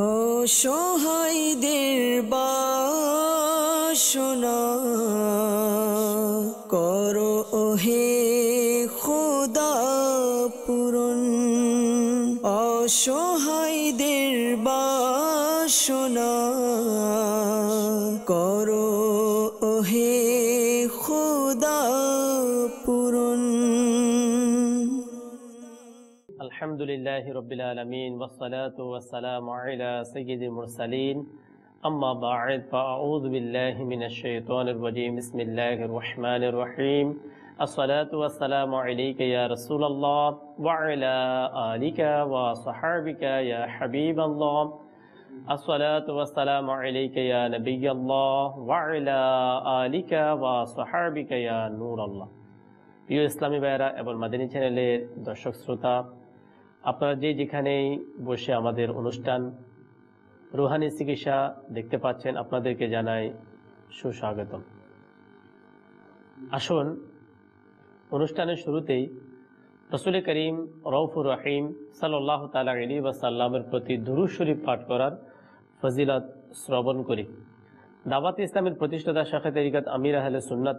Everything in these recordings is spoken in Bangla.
অসহায়দের বাসনা। করো ওহে খোদা পূরণ। অসহায়দের لله رب العالمين والصلاة والسلام على سيد المرسلين أما بعد فأعوذ بالله من الشيطان الرجيم بسم الله الرحمن الرحيم الصلاة والسلام عليك يا رسول الله وعلى آلك وصحابك يا حبيب الله الصلاة والسلام عليك يا نبي الله وعلى آلك وصحابك يا نور الله প্রিয় ইসলামী ভাইয়েরা এবং মাদিনী চ্যানেলের দর্শক শ্রোতা আপনারা যে যেখানেই বসে আমাদের অনুষ্ঠান, রুহানি চিকিৎসা দেখতে পাচ্ছেন, আপনাদেরকে জানাই সুস্বাগতম। আসুন, অনুষ্ঠানের শুরুতেই রসুল করিম রৌফুর রহিম সাল্লাহ তালা আলী ওয়াসাল্লামের প্রতি দুরুজ শরীফ পাঠ করার ফজিলত শ্রবণ করি। দাওয়াত ইসলামের প্রতিষ্ঠাতা শাখা তরিকাত আমির আহলে সুন্নাত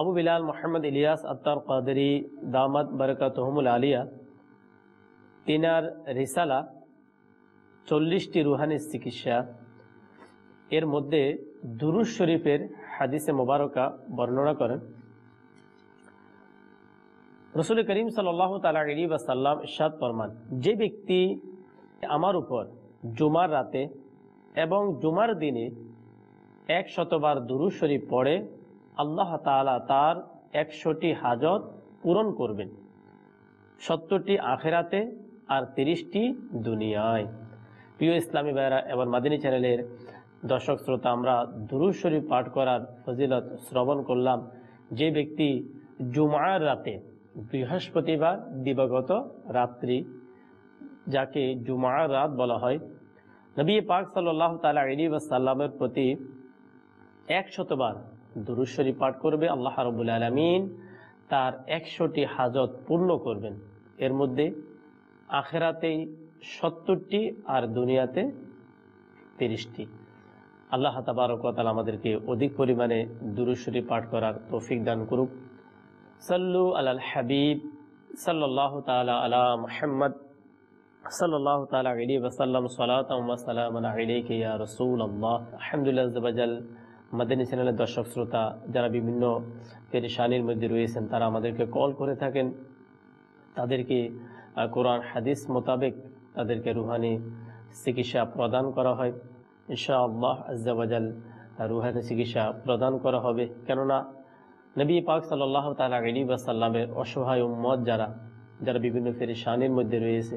আবু বিলাল মোহাম্মদ ইলিয়াস আত্তার কাদরি দামাত বরকাতহমুল আলিয়া তিনার রিসালা চল্লিশটি রুহানি চিকিৎসা। এর মধ্যে দুরুজ শরীফের হাদিসে মোবারকা বর্ণনা করেন। রসুল করিম সাল্লাহ তালা আলী সাল্লাম ইসাদ ফরমান, যে ব্যক্তি আমার উপর জুমার রাতে এবং জুমার দিনে এক শতবার দুরুজ শরীফ পড়ে, আল্লাহ তালা তার একশোটি হাজত পূরণ করবেন। সত্তরটি আখেরাতে আর তিরিশটি দুনিয়ায়। প্রিয় ইসলামী ভাইরা এবার মাদিনী চ্যানেলের দর্শক শ্রোতা, আমরা দুরুজ শরীফ পাঠ করার ফজিলত শ্রবণ করলাম। যে ব্যক্তি জুমার রাতে বৃহস্পতিবার দিবাগত রাত্রি, যাকে জুমার রাত বলা হয়, নবী পাক সাল্লাহ তালা আলী ওয়াসাল্লামের প্রতি একশতবার দুরুশ্বরী পাঠ করবে, আল্লাহ রবুল আলমিন তার একশোটি হাজত পূর্ণ করবেন। এর মধ্যে আখেরাতেই সত্তরটি আর দুনিয়াতে তিরিশটি। আল্লাহ তাবারকাল আমাদেরকে অধিক পরিমাণে দুরুশ্বরী পাঠ করার তৌফিক দান করুক। সাল্লু আলাল হাবিব সাল্লাহ তালা আলা মোহাম্মদ সাল্লাহ তালা আলী ওসাল্লাম সালাম আলাইকে ইয়া রসুল আল্লাহ আলহামদুলিল্লাহ মাদানী চ্যানেলের দর্শক শ্রোতা যারা বিভিন্ন পেরেশানির মধ্যে রয়েছেন, তারা আমাদেরকে কল করে থাকেন। তাদেরকে কোরআন, হাদিস মোতাবেক তাদেরকে রুহানি, চিকিৎসা প্রদান করা হয়। ইনশা আল্লাহ আজাল রুহানি, চিকিৎসা প্রদান করা হবে। কেননা নবী পাক সাল্লাহ তালা আলী বাসাল্লামের অসহায় উম্মত যারা যারা বিভিন্ন পেরেশানির মধ্যে রয়েছে,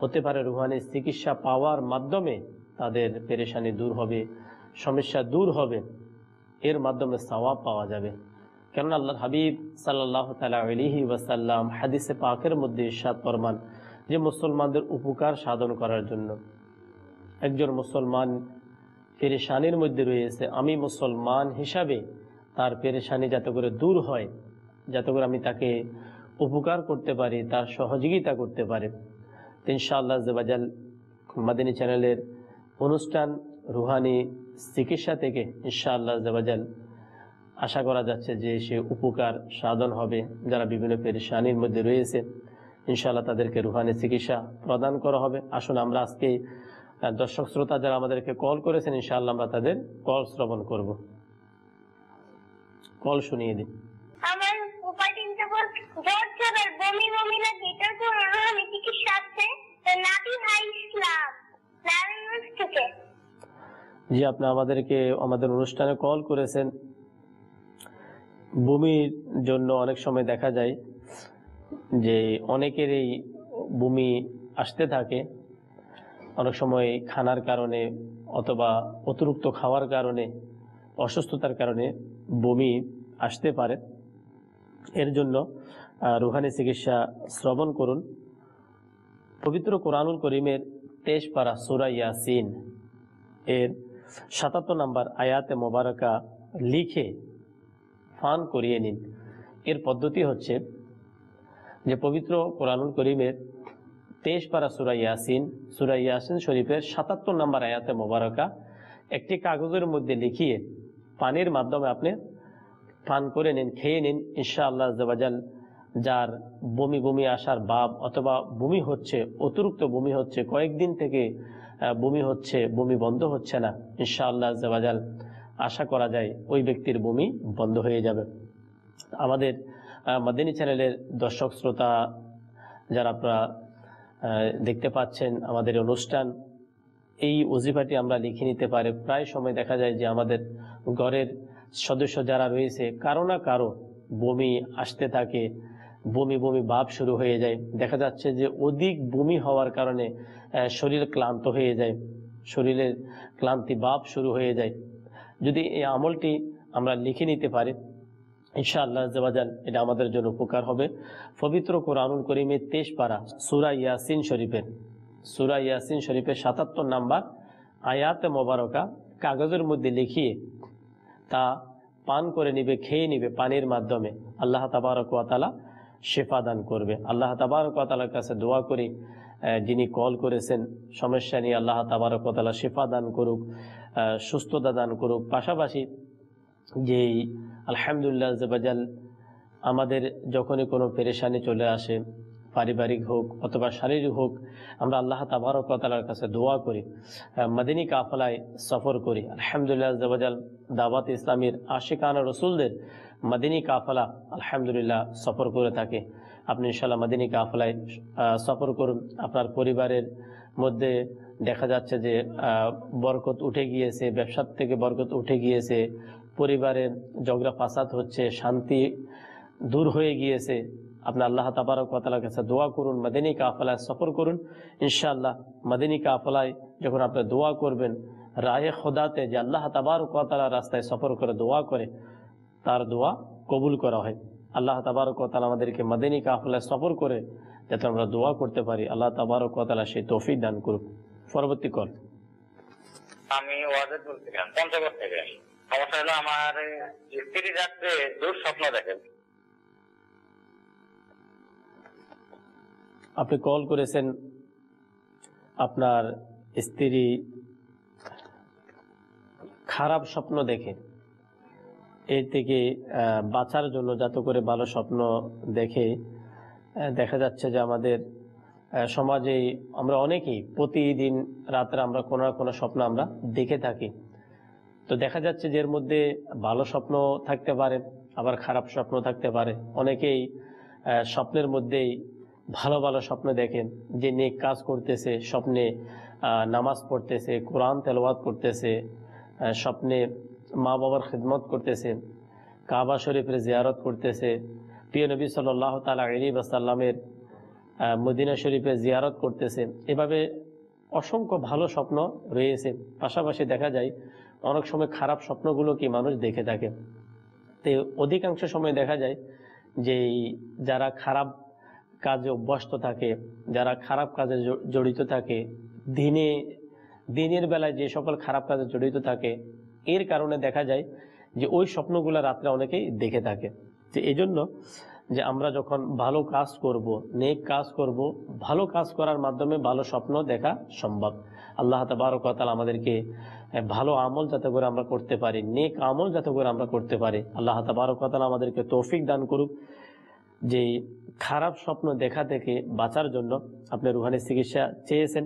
হতে পারে রুহানি, চিকিৎসা পাওয়ার মাধ্যমে তাদের পেরেশানি দূর হবে, সমস্যা দূর হবে, এর মাধ্যমে সওয়াব পাওয়া যাবে। কেননা আল্লাহ হাবিব সাল্লাহ তালা আলিহি ওয়াসাল্লাম হাদিসে পাকের মধ্যে ইসাদ ফরমান যে মুসলমানদের উপকার সাধন করার জন্য। একজন মুসলমান পেরেশানির মধ্যে রয়েছে। আমি মুসলমান হিসাবে তার পেরেশানি যাতে করে দূর হয়, যাতে করে আমি তাকে উপকার করতে পারি, তার সহযোগিতা করতে পারে। ইনশাআল্লাহ জবাজাল মাদিনী চ্যানেলের অনুষ্ঠান রুহানি চিকিৎসা থেকে ইনশাআল্লাহ জবাজাল আশা করা যাচ্ছে যে সে উপকার সাধন হবে যারা বিভিন্ন পেরেশানির মধ্যে রয়েছে। ইনশাআল্লাহ তাদেরকে রুহানি চিকিৎসা প্রদান করা হবে। আসুন আমরা আজকে দর্শক শ্রোতা যারা আমাদেরকে কল করেছেন ইনশাআল্লাহ আমরা তাদের কল শ্রবণ করব। কল শুনিয়ে দিন আমার বমি বমি লাগে চিকিৎসা আছে? ইসলাম নারায়ণগঞ্জ থেকে। জি আপনি আমাদেরকে আমাদের অনুষ্ঠানে কল করেছেন। বমির জন্য অনেক সময় দেখা যায় যে অনেকেরই বমি আসতে থাকে। অনেক সময় খানার কারণে অথবা অতিরিক্ত খাওয়ার কারণে, অসুস্থতার কারণে বমি আসতে পারে। এর জন্য রুহানি চিকিৎসা শ্রবণ করুন। পবিত্র কোরআনুল করিমের পারা সুরা ইয়াসিন এর সাতাত্তর নম্বর আয়াতে মোবারকা লিখে ফান করিয়ে নিন। এর পদ্ধতি হচ্ছে যে পবিত্র কোরআনুল করিমের তেইশ পারা সুরা ইয়াসিন সুরা ইয়াসিন শরীফের সাতাত্তর নম্বর আয়াতে মোবারকা একটি কাগজের মধ্যে লিখিয়ে পানির মাধ্যমে আপনি পান করে নিন, খেয়ে নিন। ইনশা আল্লাহ জবাজাল যার বমি বমি আসার ভাব অথবা বমি হচ্ছে, অতিরিক্ত বমি হচ্ছে, কয়েকদিন থেকে বমি হচ্ছে, বমি বন্ধ হচ্ছে না। ইনশা আল্লাহ জবাজাল আশা করা যায় ওই ব্যক্তির বমি বন্ধ হয়ে যাবে। আমাদের মাদিনী চ্যানেলের দর্শক শ্রোতা যারা আপনারা দেখতে পাচ্ছেন আমাদের অনুষ্ঠান, এই ওজিফাটি আমরা লিখে নিতে পারি। প্রায় সময় দেখা যায় যে আমাদের ঘরের সদস্য যারা রয়েছে, কারও না কারও বমি আসতে থাকে, বমি বমি ভাব শুরু হয়ে যায়। দেখা যাচ্ছে যে অধিক বমি হওয়ার কারণে শরীর ক্লান্ত হয়ে যায়, শরীরের ক্লান্তি ভাব শুরু হয়ে যায়। যদি এই আমলটি আমরা লিখে নিতে পারি, ইনশাআল্লাহ জবাজান এটা আমাদের জন্য উপকার হবে। পবিত্র কোরআনুল করিমের তেইশ পারা সুরা ইয়াসিন শরীফের, সুরা ইয়াসিন শরীফের সাতাত্তর নাম্বার আয়াতে মোবারকা কাগজের মধ্যে লিখিয়ে তা পান করে নিবে, খেয়ে নিবে পানির মাধ্যমে। আল্লাহ তাবারকালা শেফা দান করবে। আল্লাহ তাবারকালার কাছে দোয়া করি যিনি কল করেছেন, সমস্যা নিয়ে আল্লাহ তাবারকালা শেফা দান করুক। সুস্থতা দান করুক। পাশাপাশি যেই আলহামদুলিল্লাহ জবাজাল আমাদের যখনই কোনো পেরেশানি চলে আসে, পারিবারিক হোক অথবা শারীরিক হোক, আমরা আল্লাহ তাবারকালার কাছে দোয়া করি মাদিনী কাফলায় সফর করি। আলহামদুলিল্লাহ জবাজাল দাওয়াত ইসলামীর আশিকানা রসুলদের মাদিনী কাফলা আলহামদুলিল্লাহ সফর করে থাকে। আপনি ইনশাল্লাহ মাদিনী কাফলায় সফর করুন। আপনার পরিবারের মধ্যে দেখা যাচ্ছে যে বরকত উঠে গিয়েছে, ব্যবসার থেকে বরকত উঠে গিয়েছে, পরিবারের ঝগড়া ফাসাদ হচ্ছে, শান্তি দূর হয়ে গিয়েছে। আপনি আল্লাহ তাবারকালার কাছে দোয়া করুন, মাদিনী কাফলায় সফর করুন। ইনশাআল্লাহ মাদিনী কাফলায় যখন আপনি দোয়া করবেন, রায়ে খোদাতে যে আল্লাহ তাবারকালা রাস্তায় সফর করে দোয়া করে, তার দোয়া কবুল করা হয়। আল্লাহ তাবারকালা আমাদেরকে মাদিনী কাফলায় সফর করে, যাতে আমরা দোয়া করতে পারি। আল্লাহ তাবারকালা সেই তৌফিক দান করুক। পরবর্তী কল। আমি ওয়াজেদ বলছিলাম পঞ্চগড় থেকে সমস্যা হলো আমার স্ত্রী রাত্রে দেখেন আপনি কল করেছেন আপনার স্ত্রী খারাপ স্বপ্ন দেখে। এর থেকে আহ, বাঁচার জন্য যাতে করে ভালো স্বপ্ন দেখে দেখা যাচ্ছে যে আমাদের সমাজে আমরা অনেকেই প্রতিদিন রাত্রে আমরা কোনো না কোনো স্বপ্ন আমরা দেখে থাকি। তো দেখা যাচ্ছে যে এর মধ্যে ভালো স্বপ্ন থাকতে পারে, আবার খারাপ স্বপ্ন থাকতে পারে। অনেকেই স্বপ্নের মধ্যেই ভালো ভালো স্বপ্ন দেখেন, যে নেক কাজ করতেছে, স্বপ্নে নামাজ পড়তেছে, কোরআন তেলাওয়াত করতেছে স্বপ্নে মা বাবার খিদমত করতেছে, কাবা শরীফের জিয়ারত করতেছে। প্রিয় নবী সাল্লাহ তালা আলী বাসাল্লামের মদিনা শরীফে জিয়ারত করতেছে। এভাবে অসংখ্য ভালো স্বপ্ন রয়েছে। পাশাপাশি দেখা যায়, অনেক সময় খারাপ স্বপ্নগুলো কি মানুষ দেখে থাকে। তো অধিকাংশ সময় দেখা যায় যে যারা খারাপ কাজে অভ্যস্ত থাকে, যারা খারাপ কাজে জড়িত থাকে, দিনে, দিনের বেলায় যে সকল খারাপ কাজে জড়িত থাকে, এর কারণে দেখা যায় যে ওই স্বপ্নগুলো রাত্রে অনেকেই দেখে থাকে। তো এই যে আমরা যখন ভালো কাজ করব, নেক কাজ করব, ভালো কাজ করার মাধ্যমে ভালো স্বপ্ন দেখা সম্ভব। আল্লাহ তাবারকাল আমাদেরকে ভালো আমল যাতে করে আমরা করতে পারি, নেক আমল যাতে করে আমরা করতে পারি। আল্লাহ তাবারকাল আমাদেরকে তৌফিক দান করুক। যে খারাপ স্বপ্ন দেখা থেকে বাঁচার জন্য আপনি রুহানি চিকিৎসা চেয়েছেন।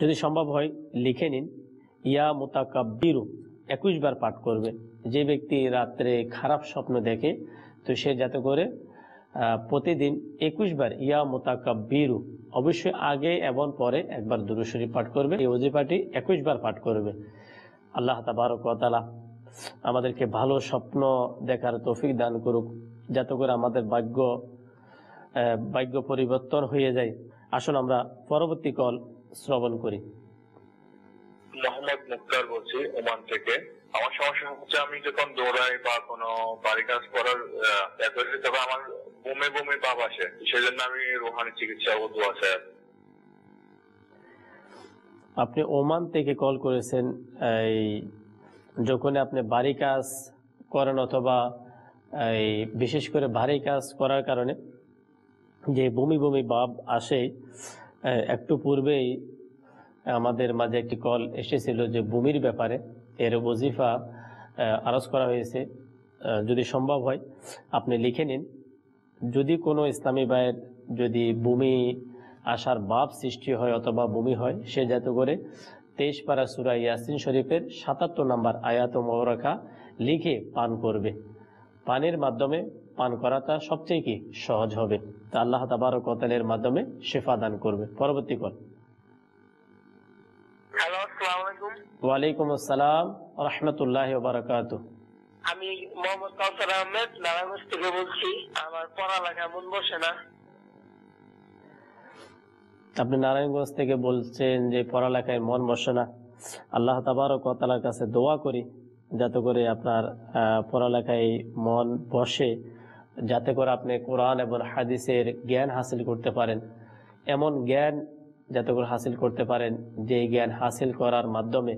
যদি সম্ভব হয়, লিখে নিন, ইয়া মোতাকাব্বিরু, একুশ বার পাঠ করবে। যে ব্যক্তি রাত্রে খারাপ স্বপ্ন দেখে তো সে যাতে করে প্রতিদিন একুশ বার ইয়া মোতাকাব্বিরু, অবশ্যই আগে এবং পরে একবার দুরুশরী পাঠ করবে। এই অজিপাটি একুশ বার পাঠ করবে। আল্লাহ তাবারকালা আমাদেরকে ভালো স্বপ্ন দেখার তৌফিক দান করুক, যাতে করে আমাদের ভাগ্য ভাগ্য পরিবর্তন হয়ে যায়। আসুন আমরা পরবর্তী কল শ্রবণ করি। মোহাম্মদ মুক্তার বলছি, ওমান থেকে। আমার সমস্যা হচ্ছে আমি যখন দৌড়াই বা কোনো বাড়ি কাজ করার তবে আমার বমি বমি ভাব আসে। সেজন্য আমি রোহানি চিকিৎসা উদ্যোগ আছে আপনি ওমান থেকে কল করেছেন, এই যখন আপনি বাড়ি কাজ করেন অথবা, এই বিশেষ করে ভারী কাজ করার কারণে যে বমি বমি ভাব আসে একটু পূর্বেই আমাদের মাঝে একটি কল এসেছিল যে বমির ব্যাপারে। এর ওজিফা আরজ করা হয়েছে। যদি সম্ভব হয়, আপনি লিখে নিন। যদি কোনো ইসলামী ভাইয়ের যদি বমি আসার বাপ সৃষ্টি হয় অথবা বমি হয়, সে যাতে করে তেইশ পারা সুরা ইয়াসিন শরীফের সাতাত্তর নম্বর আয়াত মৌরাকা লিখে পান করবে। পানির মাধ্যমে পান করাটা সবচেয়ে কি? সহজ হবে। তা আল্লাহ তাবার তাবারকতালের মাধ্যমে শেফা দান করবে। পরবর্তী কল ওয়ালাইকুম আসসালাম রহমতুল্লাহ বারকাত আমি মোহাম্মদ কাউসার আহমেদ নারায়ণগঞ্জ থেকে বলছি আমার পড়ালেখা মন বসে না। আপনি নারায়ণগঞ্জ থেকে বলছেন যে পড়ালেখায় মন বসে না। আল্লাহ তাবারকতালার কাছে দোয়া করি যাতে করে আপনার পড়ালেখায় মন বসে যাতে করে আপনি কোরআন এবং হাদিসের জ্ঞান হাসিল করতে পারেন। এমন জ্ঞান যাতে করে হাসিল করতে পারেন যে জ্ঞান হাসিল করার মাধ্যমে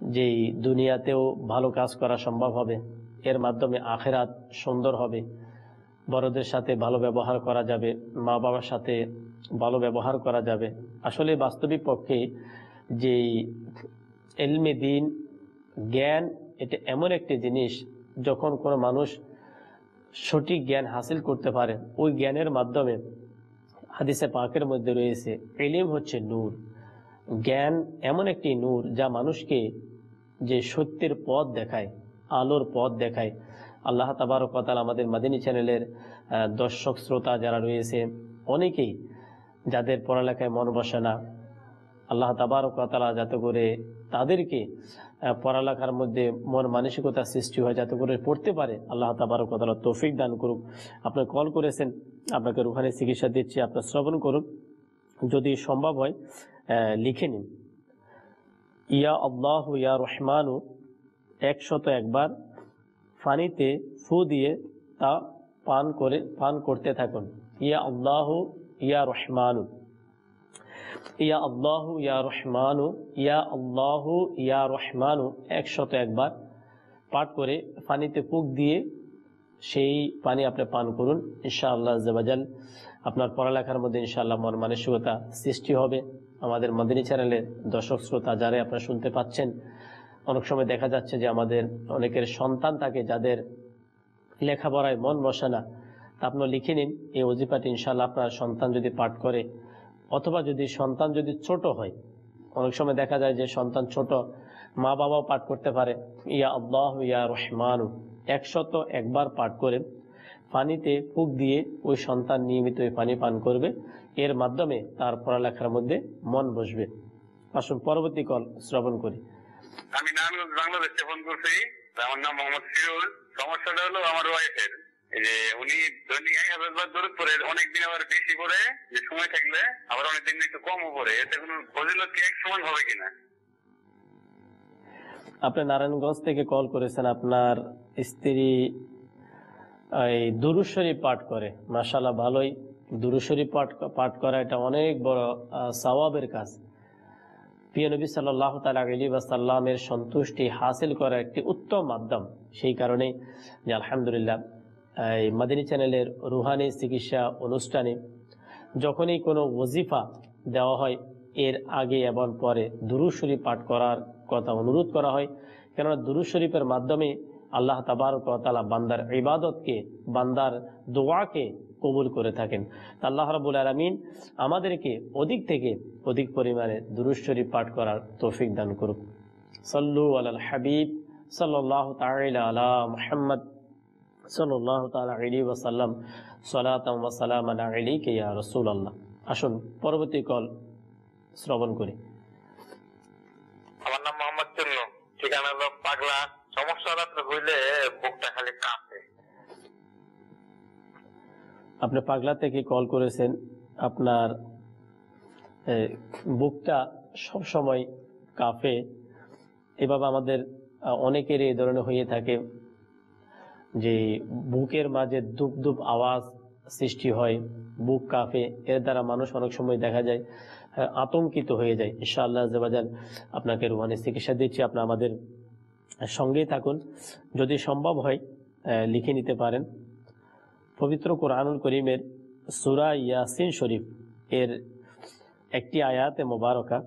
যেই দুনিয়াতেও ভালো কাজ করা সম্ভব হবে, এর মাধ্যমে আখেরাত সুন্দর হবে। বড়দের সাথে ভালো ব্যবহার করা যাবে মা বাবার সাথে ভালো ব্যবহার করা যাবে। আসলে বাস্তবিক পক্ষে যেই এলমে দিন, জ্ঞান, এটা এমন একটি জিনিস, যখন কোনো মানুষ সঠিক জ্ঞান হাসিল করতে পারে, ওই জ্ঞানের মাধ্যমে হাদিসে পাকের মধ্যে রয়েছে, এলিম হচ্ছে নূর। জ্ঞান এমন একটি নূর যা মানুষকে যে সত্যের পথ দেখায়, আলোর পথ দেখায়। আল্লাহ তাবারকাল আমাদের মাদিনী চ্যানেলের দর্শক, শ্রোতা যারা রয়েছে, অনেকেই যাদের পড়ালেখায় মন বসে না, আল্লাহ তাবারকালা যাতে করে তাদেরকে পড়ালেখার মধ্যে মন মানসিকতা সৃষ্টি হয়, যাতে করে পড়তে পারে, আল্লাহ তাবারকালা তৌফিক দান করুক। আপনি কল করেছেন, আপনাকে রুহানি চিকিৎসা দিচ্ছি আপনার শ্রবণ করুন। যদি সম্ভব হয় লিখে নিন। ইয়া আল্লাহ, ইয়া রহমানু, একশত একবার পানিতে ফু দিয়ে তা পান করে, পান করতে থাকুন। ইয়া আল্লাহ, ইয়া রহমানু। ইয়া আল্লাহ, ইয়া রহমানু, ইয়া আল্লাহ, ইয়া রহমানু, একশত একবার পাঠ করে পানিতে পুক দিয়ে সেই পানি আপনি পান করুন। ইনশাআল্লাহ জবাজাল আপনার পড়ালেখার মধ্যে ইনশাআল্লাহ মন মানসিকতা সৃষ্টি হবে। আমাদের মদিনী চ্যানেলের দর্শক শ্রোতা যারা আপনারা শুনতে পাচ্ছেন, অনেক সময় দেখা যাচ্ছে যে আমাদের অনেকের সন্তান থাকে যাদের লেখাপড়ায় মন বসে না। তা আপনার লিখে নিন, এই অজিপাটি ইনশাল্লাহ আপনার সন্তান যদি পাঠ করে, অথবা যদি সন্তান যদি ছোট হয়, অনেক সময় দেখা যায় যে সন্তান ছোট মা বাবাও পাঠ করতে পারে, ইয়া আল্লাহ ইয়া রহমানু। একশত একবার পাঠ করে পানিতে ফুক দিয়ে ওই সন্তান নিয়মিত ওই পানি পান করবে। এর মাধ্যমে তার পড়ালেখার মধ্যে মন বসবে। আসুন পরবর্তী কল শ্রবণ করি। আমি নারায়ণগঞ্জ বাংলাদেশ ফোন করছি। আমার নাম মোহাম্মদ সমস্যাটা হলো আমার ওয়াইফের যে উনি দৈনিক এক হাজার বার দূরত পরে অনেকদিন আবার বেশি করে যে সময় থাকলে আবার অনেকদিন একটু কমও পড়ে। এতে কোনো ফজিলত কি এক সমান হবে কিনা? আপনি নারায়ণগঞ্জ থেকে কল করেছেন আপনার স্ত্রী, এই দুরুশ্বরী পাঠ করে। মাসাল্লাহ ভালোই। দুরুশ্বরী পাঠ পাঠ করা এটা অনেক বড় সওয়াবের কাজ। প্রিয় নবী সাল্লাহ তালা আলী সাল্লামের সন্তুষ্টি হাসিল করার একটি উত্তম মাধ্যম। সেই কারণেই যে আলহামদুলিল্লাহ, এই মাদিনী চ্যানেলের রুহানি চিকিৎসা অনুষ্ঠানে যখনই কোনো ওজিফা দেওয়া হয়, এর আগে এবং পরে দুরুজ শরীফ পাঠ করার কথা অনুরোধ করা হয়। কেননা দুরুজ শরীফের মাধ্যমে আল্লাহ তাবারকালা বান্দার ইবাদতকে, বান্দার দোয়াকে কবুল করে থাকেন। আল্লাহ রাবুল আলমিন আমাদেরকে অধিক থেকে অধিক পরিমাণে দুরুজ শরীফ পাঠ করার তৌফিক দান করুক। সল্লু আল হাবিব সাল্লাহ তাইলা আলা মুহাম্মদ সাল্লাহ তালা আলী ওয়াসাল্লাম সালাতাম ওয়াসালাম আলা ইয়া রসুল আল্লাহ আসুন, পরবর্তী কল শ্রবণ করি। আমার নাম মোহাম্মদ ঠিকানা হলো পাগলা রাত্রে বুকটা খালি কাঁপে। আপনি পাগলা থেকে কল করেছেন আপনার বুকটা সব সময় কাঁপে। এভাবে আমাদের আহ, অনেকেরই এই ধরনের হয়ে থাকে যে বুকের মাঝে দুপ দুপ আওয়াজ সৃষ্টি হয় বুক কাঁপে। এর দ্বারা মানুষ অনেক সময় দেখা যায় আতঙ্কিত হয়ে যায়। ইনশাআল্লাহ জবাজান আপনাকে রুহানি চিকিৎসা দিচ্ছি আপনার আমাদের সঙ্গেই থাকুন। যদি সম্ভব হয় লিখে নিতে পারেন। পবিত্র কোরআনুল করিমের সুরা ইয়াসিন শরীফ এর একটি আয়াতে মোবারকা।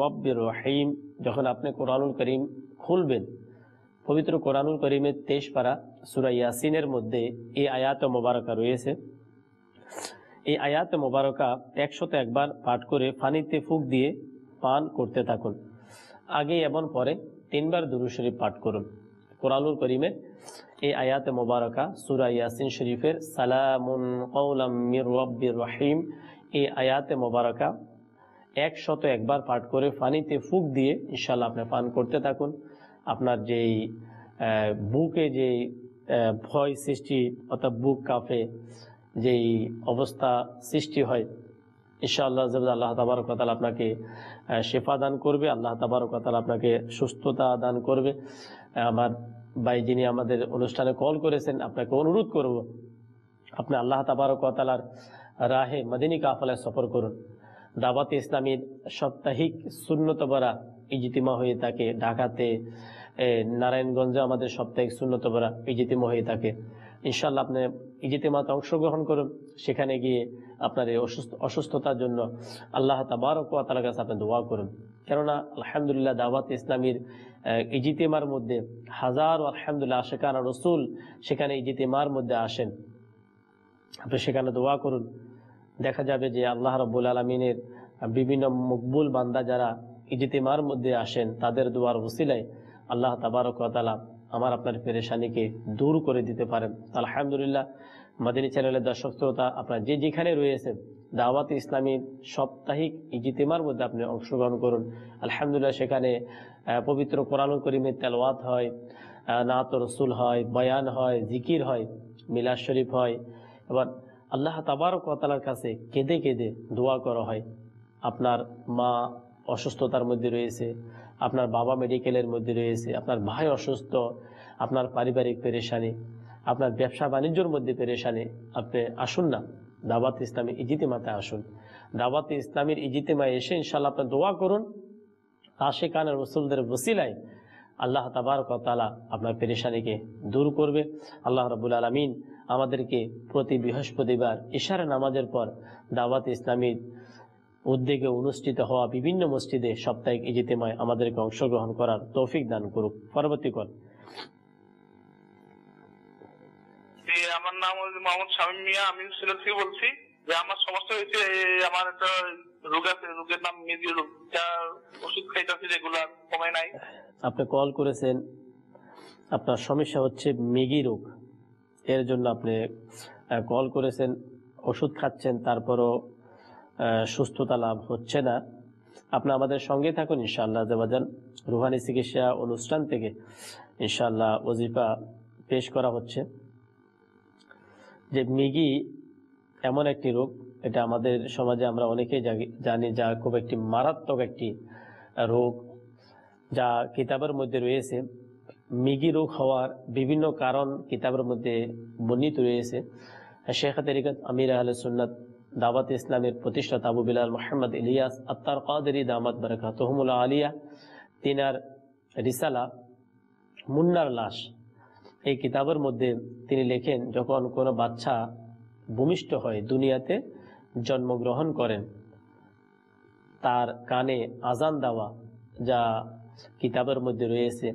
রব্বির রহিম। যখন আপনি কোরআনুল করিম খুলবেন, পবিত্র কোরআনুল করিমের তেইশ পারা সুরা ইয়াসিনের মধ্যে এই আয়াত মোবারকা রয়েছে। এই আয়াত মোবারকা একশত একবার পাঠ করে ফানিতে ফুক দিয়ে পান করতে থাকুন। আগে এবং পরে তিনবার দুরু শরীফ পাঠ করুন। কোরআনুল করিমের এই আয়াতে মোবারকা, সুরা ইয়াসিন শরীফের সালামুন কৌলাম মির রহিম, এই আয়াতে মোবারকা একশত একবার পাঠ করে পানিতে ফুক দিয়ে ইনশাল্লাহ আপনি পান করতে থাকুন। আপনার যেই বুকে যে ভয় সৃষ্টি অর্থাৎ বুক কাঁপে, যেই অবস্থা সৃষ্টি হয় ইনশাআল্লাহ জব আল্লাহ তাবারকাল আপনাকে শেফা দান করবে, আল্লাহ তাবারকাল আপনাকে সুস্থতা দান করবে। আমার ভাই যিনি আমাদের অনুষ্ঠানে কল করেছেন, আপনাকে অনুরোধ করব, আপনি আল্লাহ তাবারকালার রাহে মদিনী কাফলায় সফর করুন। দাবাত ইসলামীর সাপ্তাহিক শূন্যতবরা ইজিতিমা হয়ে থাকে, ঢাকাতে নারায়ণগঞ্জে আমাদের সাপ্তাহিক শূন্যতবরা ইজিতিমা হয়ে থাকে। ইনশাল্লাহ আপনি ইজিতেমাতে অংশগ্রহণ করুন, সেখানে গিয়ে আপনার এই অসুস্থ, অসুস্থতার জন্য আল্লাহ তাবারক ওয়া কাছে আপনি দোয়া করুন। কেননা আলহামদুলিল্লাহ দাওয়াত ইসলামীর ইজিতেমার মধ্যে হাজার আলহামদুলিল্লাহ আশেকানা রসুল সেখানে ইজিতেমার মধ্যে আসেন। আপনি সেখানে দোয়া করুন। দেখা যাবে যে আল্লাহ রব্বুল আলমিনের বিভিন্ন মকবুল বান্দা যারা ইজিতেমার মধ্যে আসেন, তাদের দোয়ার ওসিলায় আল্লাহ তাবারক তাআলা আমার আপনার পেরেশানিকে দূর করে দিতে পারেন। আলহামদুলিল্লাহ মাদিনী চ্যানেলের দর্শক শ্রোতা, আপনার যে যেখানে রয়েছেন দাওয়াত ইসলামীর সাপ্তাহিক ইজিতেমার মধ্যে আপনি অংশগ্রহণ করুন। আলহামদুলিল্লাহ, সেখানে পবিত্র কোরআনুল করিমের তেলওয়াত হয় নাত রসুল হয়, বয়ান হয়, জিকির হয়, মিলাদ শরীফ হয়। এবার আল্লাহ তাবারক ওয়া তাআলার কাছে কেঁদে কেঁদে দোয়া করা হয়। আপনার মা অসুস্থতার মধ্যে রয়েছে, আপনার বাবা মেডিকেলের মধ্যে রয়েছে, আপনার ভাই অসুস্থ, আপনার পারিবারিক পেরেশানি আপনার ব্যবসা বাণিজ্যর মধ্যে পেরেশানি। আপনি আসুন না। দাওয়াত ইসলামী ইজিতেমাতে আসুন। দাওয়াত ইসলামীর ইজিতেমায় এসে ইনশাল্লাহ আপনার দোয়া করুন। আশেকানের রসুলদের বসিলায় আল্লাহ তাবার তাআলা আপনার পেরেশানিকে দূর করবে। আল্লাহ রাবুল আলমিন আমাদেরকে প্রতি বৃহস্পতিবার ইশারা নামাজের পর দাওয়াত ইসলামীর উদ্যোগে অনুষ্ঠিত হওয়া বিভিন্ন মসজিদে সাপ্তাহিক ইজিতেমায় আমাদেরকে অংশগ্রহণ করার তৌফিক দান করুক। পরবর্তী আমার নাম মোহাম্মদ শামীম মিয়া, আমি সিলেট থেকে বলছি। যে আমার সমস্যা হয়েছে আমার একটা রোগ আছে, রোগের নাম মেজি রোগ। যা ওষুধ খাইতেছি রেগুলার কমে নাই। আপনি কল করেছেন, আপনার সমস্যা হচ্ছে মেগি রোগ। এর জন্য আপনি কল করেছেন, ওষুধ খাচ্ছেন, তারপরও সুস্থতা লাভ হচ্ছে না। আপনি আমাদের সঙ্গে থাকুন, ইনশাআল্লাহ দেবাজান রুহানি চিকিৎসা অনুষ্ঠান থেকে, ইনশাআল্লাহ, ওজিফা পেশ করা হচ্ছে। যে মিগি এমন একটি রোগ, এটা আমাদের সমাজে আমরা অনেকেই জানি যা খুব একটি মারাত্মক একটি রোগ যা কিতাবের মধ্যে রয়েছে। মিগি রোগ হওয়ার বিভিন্ন কারণ কিতাবের মধ্যে বর্ণিত রয়েছে। শেখ তরিকত আমির আহলে সুন্নাত দাওয়াত ইসলামের প্রতিষ্ঠাতা আবু বিলাল মোহাম্মদ ইলিয়াস আত্মার কাদেরি দামাত বারাকা তহমুল্লা আলিয়া, তিনার রিসালা মুন্নার লাশ এই কিতাবের মধ্যে তিনি লেখেন, যখন কোনো বাচ্চা ভূমিষ্ঠ হয় দুনিয়াতে জন্মগ্রহণ করেন, তার কানে আজান দেওয়া যা কিতাবের মধ্যে রয়েছে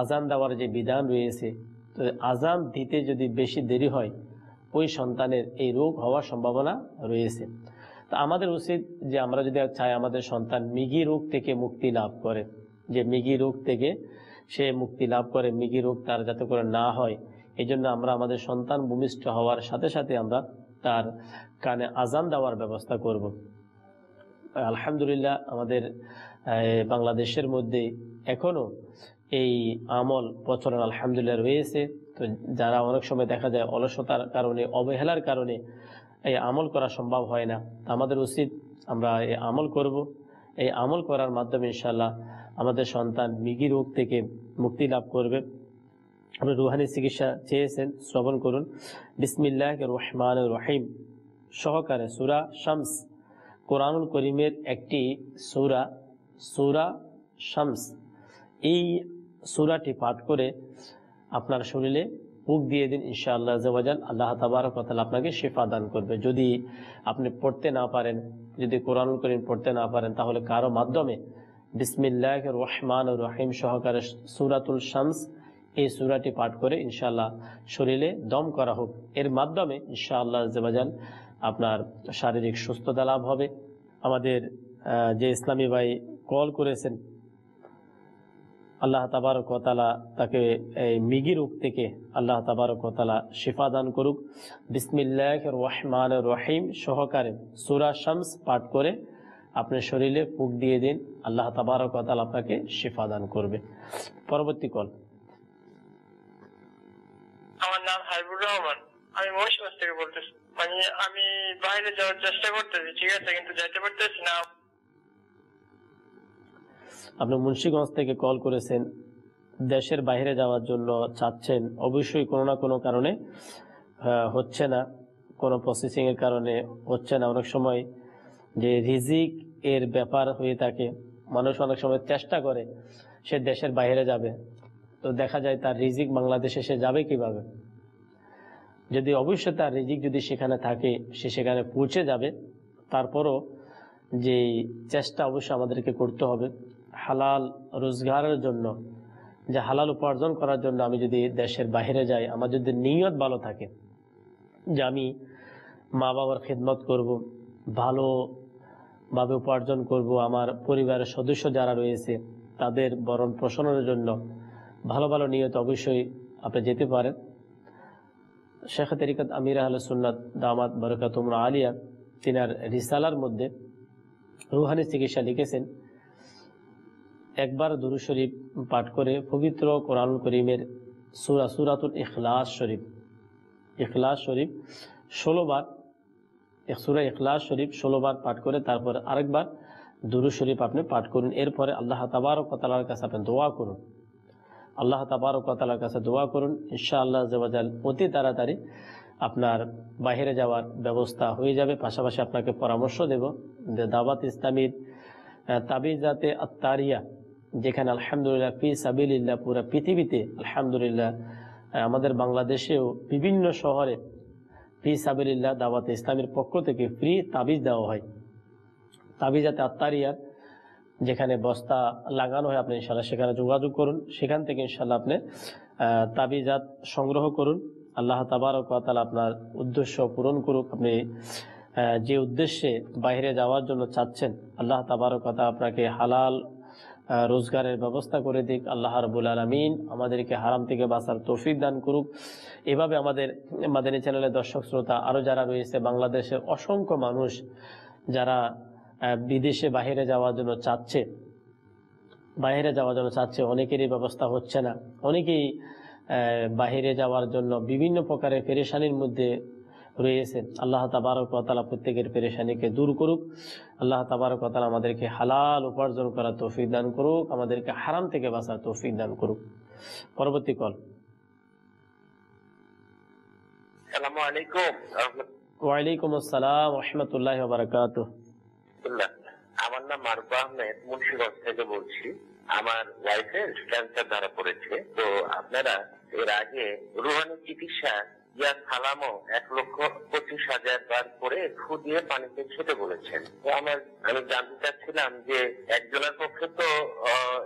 আজান দেওয়ার যে বিধান রয়েছে, তো আজান দিতে যদি বেশি দেরি হয়, ওই সন্তানের এই রোগ হওয়ার সম্ভাবনা রয়েছে। তো আমাদের উচিত যে আমরা যদি চাই আমাদের সন্তান মিগি রোগ থেকে মুক্তি লাভ করে, যে মিগি রোগ থেকে সে মুক্তি লাভ করে, মিগি রোগ তার যাতে করে না হয় এই জন্য আমরা আমাদের সন্তান ভূমিষ্ঠ হওয়ার সাথে সাথে আমরা তার কানে আজান দেওয়ার ব্যবস্থা করব। আলহামদুলিল্লাহ, আমাদের বাংলাদেশের মধ্যে এখনও এই আমল প্রচলন আলহামদুলিল্লাহ রয়েছে। তো যারা অনেক সময় দেখা যায় অলসতার কারণে, অবহেলার কারণে এই আমল করা সম্ভব হয় না। আমাদের উচিত আমরা এই আমল করব। এই আমল করার মাধ্যমে ইনশাল্লাহ আমাদের সন্তান মিগি রোগ থেকে মুক্তি লাভ করবে। আপনি রুহানি চিকিৎসা চেয়েছেন, শ্রবণ করুন। বিসমিল্লাহ রহমান রহিম। সহকারে সুরা শামস। কোরআনুল করিমের একটি সুরা সুরা শামস। এই সুরাটি পাঠ করে আপনার শরীরে বুক দিয়ে দিন ইনশাআল্লাহ জওয়াজাল আল্লাহ তাবারক ওয়া আপনাকে শেফা দান করবে। যদি আপনি পড়তে না পারেন, যদি কোরআনুল করিম পড়তে না পারেন, তাহলে কারও মাধ্যমে বিসমিল্লাহ রহমান রহিম। সহকারে সুরাতুল শামস এই সুরাটি পাঠ করে ইনশাআল্লাহ শরীরে দম করা হোক। এর মাধ্যমে ইনশাআল্লাহ জবাজান আপনার শারীরিক সুস্থতা লাভ হবে। আমাদের যে ইসলামী ভাই কল করেছেন, আল্লাহ তাবারক ওয়া তাআলা তাকে এই মিগি রোগ থেকে আল্লাহ তাবারক ওয়া তাআলা শিফা দান করুক। বিসমিল্লাহ রহমান রহিম। সহকারে সুরা শামস পাঠ করে আপনার শরীরে ফুক দিয়ে দিন আল্লাহ তাবারক আপনাকে শিফা দান করবে। পরবর্তী কল। আমার নাম হাবিবুর রহমান। আমি মহিষগঞ্জ থেকে বলতেছি। মানে আমি বাইরে যাওয়ার চেষ্টা করতেছি ঠিক আছে কিন্তু যাইতে পারতেছি না। আপনি মুন্সিগঞ্জ থেকে কল করেছেন দেশের বাইরে যাওয়ার জন্য চাচ্ছেন অবশ্যই কোনো না কোনো কারণে হচ্ছে না কোনো প্রসেসিং এর কারণে হচ্ছে না। অনেক সময় যে রিজিক এর ব্যাপার হয়ে থাকে, মানুষ অনেক সময় চেষ্টা করে সে দেশের বাইরে যাবে। তো দেখা যায় তার রিজিক বাংলাদেশে সে যাবে কীভাবে? যদি অবশ্যই তার রিজিক যদি সেখানে থাকে, সে সেখানে পৌঁছে যাবে। তারপরও যে চেষ্টা অবশ্যই আমাদেরকে করতে হবে, হালাল রোজগারের জন্য। যে হালাল উপার্জন করার জন্য আমি যদি দেশের বাইরে যাই, আমার যদি নিয়ত ভালো থাকে, যে আমি মা বাবার খেদমত করব ভালোভাবে উপার্জন করব আমার পরিবারের সদস্য যারা রয়েছে, তাদের বরণ পোষণের জন্য ভালো ভালো নিয়ত অবশ্যই আপনি যেতে পারেন। শেখ তরিকত আমির আহল সুন্নাত দামাত বরকাতুমরা আলিয়া, তিনার রিসালার মধ্যে রুহানি চিকিৎসা লিখেছেন। একবার দুরু শরীফ পাঠ করে পবিত্র কোরআনুল করিমের সুরা সুরাতুল ইখলাস শরীফ ইখলাস শরীফ ষোলোবার সুরা ইখলাস শরীফ ষোলোবার পাঠ করে তারপর আরেকবার দুরু শরীফ আপনি পাঠ করুন। এরপরে আল্লাহ তাবারক তালার কাছে আপনি দোয়া করুন। আল্লাহ তাবারক তালার কাছে দোয়া করুন। ইনশা আল্লাহ জবাজাল অতি তাড়াতাড়ি আপনার বাইরে যাওয়ার ব্যবস্থা হয়ে যাবে। পাশাপাশি আপনাকে পরামর্শ দেব যে দাওয়াত ইসলামীর তাবিজাতে আত্মারিয়া যেখানে আলহামদুলিল্লাহ ফি সাবিল্লাহ পুরা পৃথিবীতে আলহামদুলিল্লাহ আমাদের বাংলাদেশেও বিভিন্ন শহরে ফি সাবিল্লাহ দাওয়াত ইসলামের পক্ষ থেকে ফ্রি তাবিজ দেওয়া হয়। তাবিজাতে আত্মারিয়ার যেখানে বস্তা লাগানো হয়, আপনি ইনশাল্লাহ সেখানে যোগাযোগ করুন। সেখান থেকে ইনশাল্লাহ আপনি তাবিজাত সংগ্রহ করুন। আল্লাহ তাবারক ওয়া আপনার উদ্দেশ্য পূরণ করুক। আপনি যে উদ্দেশ্যে বাইরে যাওয়ার জন্য চাচ্ছেন, আল্লাহ তাবারক আপনাকে হালাল রোজগারের ব্যবস্থা করে দিক। আল্লাহ রবুল আলমিন আমাদেরকে হারাম থেকে বাঁচার তৌফিক দান করুক। এভাবে আমাদের মাদানী চ্যানেলের দর্শক শ্রোতা আরও যারা রয়েছে, বাংলাদেশের অসংখ্য মানুষ যারা বিদেশে বাইরে যাওয়ার জন্য চাচ্ছে বাইরে যাওয়ার জন্য চাচ্ছে, অনেকেরই ব্যবস্থা হচ্ছে না। অনেকেই বাইরে যাওয়ার জন্য বিভিন্ন প্রকারের পেরেশানির মধ্যে রয়েছে আল্লাহ তাবারক তালা প্রত্যেকের পেরেশানিকে দূর করুক। আল্লাহ তাবারক তালা আমাদেরকে হালাল উপার্জন করার তৌফিক দান করুক আমাদেরকে হারাম থেকে বাঁচার তৌফিক দান করুক। পরবর্তী কল। ওয়ালাইকুম আসসালাম রহমতুল্লাহ বারকাত আমার নাম মারুফা আহমেদ মুন্সিগঞ্জ থেকে বলছি। আমার ওয়াইফের ক্যান্সার ধরা পড়েছে। তো আপনারা এর আগে রুহানি চিকিৎসা ইয়া সালামও এক লক্ষ পঁচিশ হাজার বার করে ফু দিয়ে পানিতে ছেটে বলেছেন। তো আমার, আমি জানতে চাচ্ছিলাম যে একজনের পক্ষে তো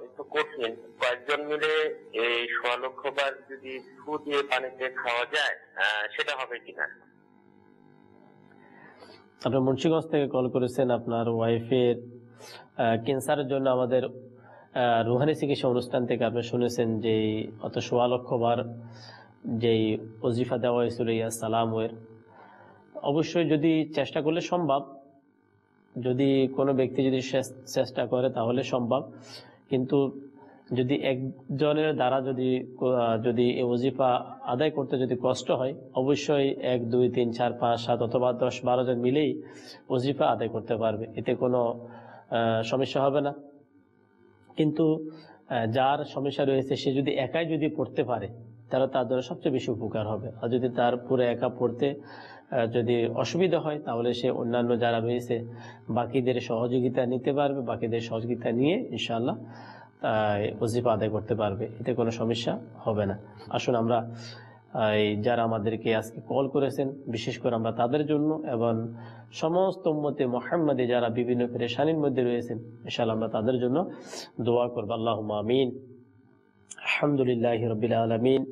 একটু কঠিন। কয়েকজন মিলে এই সোয়া লক্ষ বার যদি ফু দিয়ে পানিতে খাওয়া যায় সেটা হবে কিনা? আপনি মুন্সিগঞ্জ থেকে কল করেছেন আপনার ওয়াইফের ক্যান্সারের জন্য আমাদের রুহানি চিকিৎসা অনুষ্ঠান থেকে আপনি শুনেছেন যে অত সোয়া লক্ষ বার যেই অজিফা দেওয়া হয়েছিল, ইয়া সালামের অবশ্যই যদি চেষ্টা করলে সম্ভব। যদি কোনো ব্যক্তি যদি চেষ্টা করে, তাহলে সম্ভব। কিন্তু যদি একজনের দ্বারা যদি যদি এই ওজিফা আদায় করতে যদি কষ্ট হয়, অবশ্যই এক, দুই, তিন, চার, পাঁচ, সাত অথবা দশ, বারো জন মিলেই ওজিফা আদায় করতে পারবে। এতে কোনো সমস্যা হবে না। কিন্তু যার সমস্যা রয়েছে, সে যদি একাই যদি পড়তে পারে তাহলে তার দ্বারা সবচেয়ে বেশি উপকার হবে। আর যদি তার পুরো একা পড়তে যদি অসুবিধা হয়, তাহলে সে অন্যান্য যারা রয়েছে, বাকিদের সহযোগিতা নিতে পারবে, বাকিদের সহযোগিতা নিয়ে ইনশাল্লাহ ওজিফা আদায় করতে পারবে। এতে কোনো সমস্যা হবে না। আসুন আমরা এই যারা আমাদেরকে আজকে কল করেছেন, বিশেষ করে আমরা তাদের জন্য এবং সমস্ত মতে মোহাম্মদে যারা বিভিন্ন পেরেশানির মধ্যে রয়েছেন, ইনশাআল্লাহ আমরা তাদের জন্য দোয়া করব। আল্লাহ আমিন। আলহামদুলিল্লাহ রবিল আলমিন।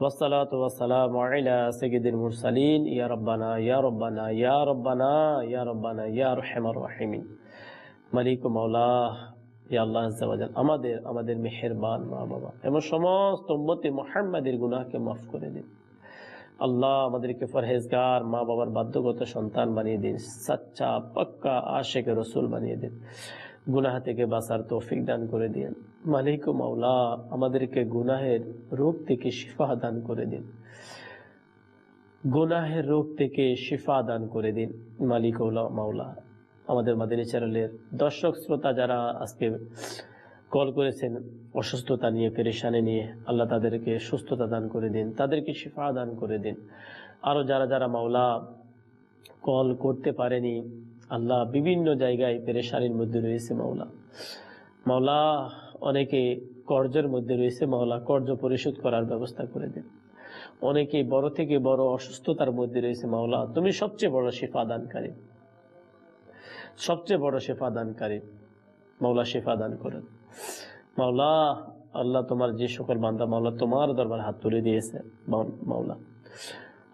والصلاة والسلام على سيد المرسلين يا ربنا يا ربنا يا ربنا يا ربنا يا رحم الرحيمين মালিক ও মাওলা ইয়া আল্লাহ আজ্জাওয়াজাল আমাদের আমাদের মেহেরবান মা বাবা এবং সমস্ত উম্মতে মুহাম্মাদের গুনাহকে মাফ করে দিন আল্লাহ আমাদেরকে পরহেজগার মা বাবার বাধ্যগত সন্তান বানিয়ে দিন সাচ্চা পাক্কা আশেক রসুল বানিয়ে দিন গুনাহ থেকে বাঁচার তৌফিক দান করে দিন। মালিক মাওলা, আমাদেরকে গুনাহের রোগ থেকে শিফা দান করে দিন। গুনাহের রোগ থেকে শিফা দান করে দিন, মালিক মাওলা। আমাদের মাদিনী চ্যানেলের দর্শক শ্রোতা যারা আজকে কল করেছেন, অসুস্থতা নিয়ে, পেরেশানি নিয়ে, আল্লাহ তাদেরকে সুস্থতা দান করে দিন, তাদেরকে শিফা দান করে দিন। আরও যারা যারা মাওলা কল করতে পারেনি আল্লাহ বিভিন্ন জায়গায় পেরেশানির মধ্যে রয়েছে মাওলা। মাওলা অনেকে কর্জের মধ্যে রয়েছে মাওলা কর্জ পরিশোধ করার ব্যবস্থা করে দিন। অনেকে বড় থেকে বড় অসুস্থতার মধ্যে রয়েছে মাওলা, তুমি সবচেয়ে বড় শিফা দানকারী সবচেয়ে বড় শেফা দানকারী মাওলা শেফা দান করেন। মাওলা, আল্লাহ তোমার যে সকল বান্দা মাওলা তোমার দরবার হাত তুলে দিয়েছে মাওলা।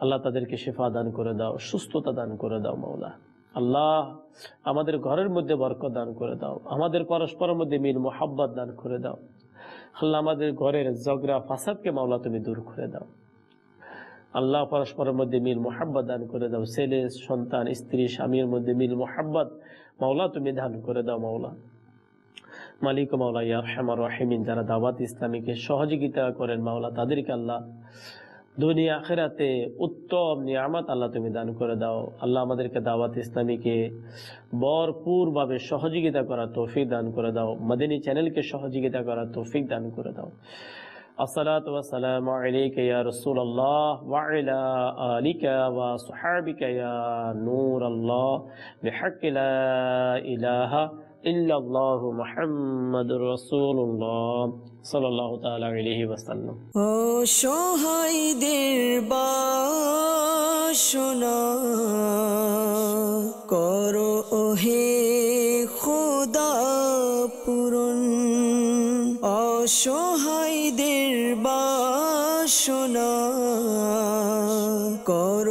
আল্লাহ তাদেরকে শেফা দান করে দাও, সুস্থতা দান করে দাও মাওলা। আল্লাহ আমাদের ঘরের মধ্যে বরকত দান করে দাও। আমাদের পরস্পরের মধ্যে মিল মোহাব্বত দান করে দাও। আল্লাহ আমাদের ঘরের জগরা ফাসাদকে মাওলা তুমি দূর করে দাও। আল্লাহ পরস্পরের মধ্যে মিল মোহাব্বত দান করে দাও। ছেলে, সন্তান, স্ত্রী, স্বামীর মধ্যে মিল মোহাব্বত মাওলা তুমি দান করে দাও, মাওলা। মালিক মাওলা ইয়ার হেমার রহিমিন, যারা দাওয়াত ইসলামীকে সহযোগিতা করেন, মাওলা তাদেরকে আল্লাহ দুনিয়া আখেরাতে উত্তম নিয়ামত আল্লাহ তুমি দান করে দাও। আল্লাহ আমাদেরকে দাওয়াত ইসলামীকে ভরপুরভাবে সহযোগিতা করা তৌফিক দান করে দাও। মদিনী চ্যানেলকে সহযোগিতা করা তৌফিক দান করে দাও। আসসালাতু ইল্লাল্লাহু মুহাম্মাদুর রাসূলুল্লাহ সাল্লাল্লাহু তাআলা আলাইহি ওয়াসাল্লাম। ও সহায়দের বাসনা করো ওহে খোদা পূরণ। অসহায়দের বাসনা করো